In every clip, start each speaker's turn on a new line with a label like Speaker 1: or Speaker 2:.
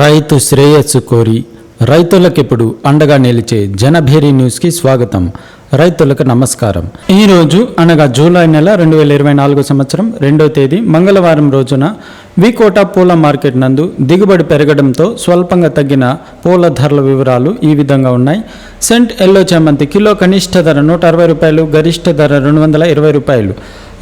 Speaker 1: రైతు శ్రేయస్సు కోరి రైతులకిప్పుడు అండగా నిలిచే జనభేరి న్యూస్కి స్వాగతం. రైతులకు నమస్కారం. ఈరోజు అనగా జూలై నెల రెండు వేల ఇరవై నాలుగు సంవత్సరం రెండో తేదీ మంగళవారం రోజున వికోట పూల మార్కెట్ నందు దిగుబడి పెరగడంతో స్వల్పంగా తగ్గిన పూల ధరల వివరాలు ఈ విధంగా ఉన్నాయి. సెంట్ ఎల్లో చామంతి కిలో కనిష్ట ధర నూట అరవై రూపాయలు గరిష్ట ధర రెండు వందల ఇరవై రూపాయలు.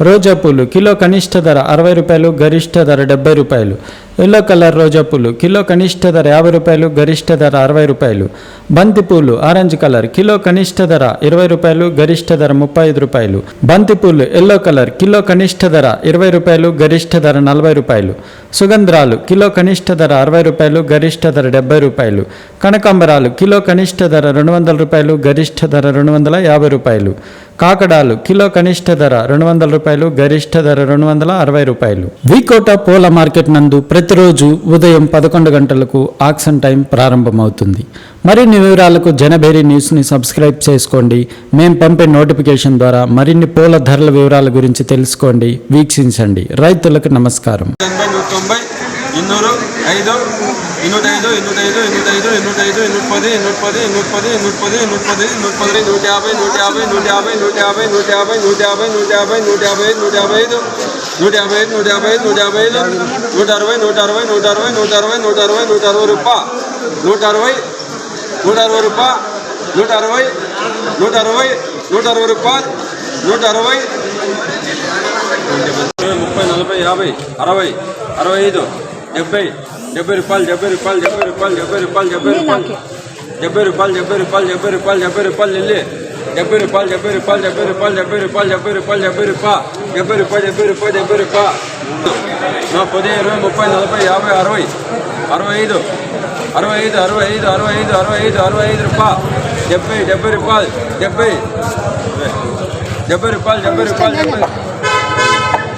Speaker 1: రోజా పూలు కిలో కనిష్ట ధర అరవై రూపాయలు గరిష్ట ధర డెబ్బై రూపాయలు. ఎల్లో కలర్ రోజా పూలు కిలో కనిష్ట ధర యాభై రూపాయలు గరిష్ట ధర అరవై రూపాయలు. బంతి పూలు ఆరెంజ్ కలర్ కిలో కనిష్ట ధర ఇరవై రూపాయలు గరిష్ట ధర ముప్పై ఐదు రూపాయలు. బంతి పూలు ఎల్లో కలర్ కిలో కనిష్ట ధర ఇరవై రూపాయలు గరిష్ట ధర నలభై రూపాయలు. సుగంధ్రాలు కిలో కనిష్ట ధర అరవై రూపాయలు గరిష్ట ధర డెబ్బై రూపాయలు. కనకాంబరాలు కిలో కనిష్ట ధర రెండు వందల రూపాయలు గరిష్ట ధర రెండు వందల యాభై రూపాయలు. కాకడాలు కిలో కనిష్ట ధర రెండు వందల రూపాయలు గరిష్ట ధర రెండు వందల అరవై రూపాయలు. వికోట పూల మార్కెట్ నందు ప్రతిరోజు ఉదయం పదకొండు గంటలకు ఆక్షన్ టైం ప్రారంభమవుతుంది. మరిన్ని వివరాలకు జనభేరి న్యూస్ని సబ్స్క్రైబ్ చేసుకోండి. మేము పంపే నోటిఫికేషన్ ద్వారా మరిన్ని పూల ధరల వివరాల గురించి తెలుసుకోండి వీక్షించండి. రైతులకు నమస్కారం.
Speaker 2: ಇನ್ನೂರು ಐದು ಇನ್ನೂಟೈದು ಇನ್ನೂಟೈದು ಇನ್ನೂಟೈದು ಇನ್ನೂಟೈದು ಇನ್ನೂಟು ಇನ್ನೂಟು ಇನ್ನೂಟು ಇನ್ನೂಟು ಇನ್ನೂಟು ಇನ್ನೂಟು ನೂಟ ಯಾಭೈ ನೂಟ ಯಾಭೈ ನೂಟ ಯಾಭೈ ನೂಟ ಯಾಭೈ ನೂಟ ಯಾಭೈ నూట యాభై నూట యాభై నూట యాభై నూట యాభై నూట ఐదు నూట యాభై ఐదు నూట యాభై ఐదు నూట యాభై ఐదు నూట అరవై నూట అరవై నూట అరవై నూట అరవై నూట అరవై నూట అరవై రూపాయ నూట అరవై నూట అరవై రూపా నూట అరవై నూట అరవై నూట అరవై రూపాయ నూట అరవై ముప్పై నలభై యాభై అరవై అరవై ఐదు డెబ్బై డెబ్బై రూపాయలు డెబ్బై రూపాయలు డెబ్బై రూపాయలు డెబ్బై రూపాయలు డెబ్బై రూపాయలు డెబ్బై రూపాయలు డెబ్బై రూపాయలు డెబ్బై రూపాయలు డెబ్బై రూపాయలు వెళ్ళి డెబ్బై రూపాయలు డెబ్బై రూపాయలు డెబ్బై రూపాయలు డెబ్బై రూపాయలు డెబ్బై రూపాయలు డెబ్బై రూపాయలు డెబ్బై రూపాయలు డెబ్బై రూపాయలు డెబ్బై రూపాయలు నా పది ఇరవై ముప్పై నలభై యాభై అరవై అరవై ఐదు అరవై ఐదు అరవై ఐదు అరవై ఐదు అరవై ఐదు అరవై ఐదు రూపాయలు డెబ్బై డెబ్బై రూపాయలు డెబ్బై డెబ్బై రూపాయలు డెబ్బై రూపాయలు డెబ్బై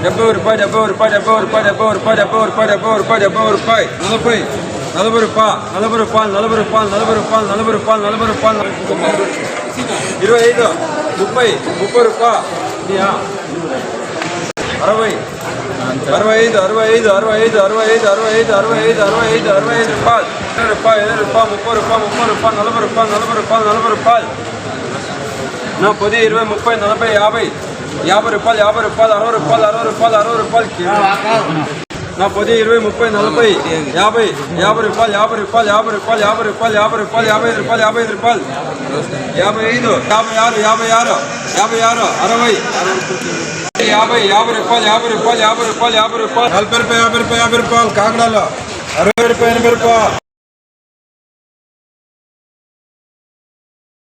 Speaker 2: డెబ్బై రూపాయలు డెబ్బై రూపాయలు డెబ్బై రూపాయలు డెబ్బై రూపాయలు డెబ్బై రూపాయలు డెబ్బై రూపాయలు డెబ్బై రూపాయలు నలభై నలభై రూపాయలు నలభై రూపాయలు నలభై రూపాయలు నలభై రూపాయలు నలభై రూపాయలు నలభై రూపాయలు ఇరవై ఐదు ముప్పై ముప్పై రూపాయలు అరవై అరవై ఐదు అరవై ఐదు అరవై ఐదు అరవై ఐదు అరవై ఐదు అరవై ఐదు అరవై ఐదు అరవై ఐదు రూపాయలు ఇరవై రూపాయలు ఇరవై రూపాయలు ముప్పై రూపాయలు ముప్పై రూపాయలు నలభై రూపాయలు నలభై రూపాయలు నలభై రూపాయలు నా పది ఇరవై ముప్పై నలభై యాభై యాభై రూపాయలు యాభై రూపాయలు అరవై రూపాయలు అరవై రూపాయలు అరవై రూపాయలు నా పది ఇరవై ముప్పై నలభై యాభై యాభై రూపాయలు యాభై రూపాయలు యాభై రూపాయలు యాభై రూపాయలు యాభై రూపాయలు యాభై ఐదు రూపాయలు యాభై ఐదు రూపాయలు యాభై ఐదు యాభై ఆరు యాభై ఆరు యాభై ఆరు అరవై యాభై యాభై రూపాయలు యాభై రూపాయలు యాభై రూపాయలు యాభై రూపాయలు నలభై రూపాయలు యాభై రూపాయలు యాభై రూపాయలు కాకడాలో అరవై రూపాయలు ఎనభై రూపాయలు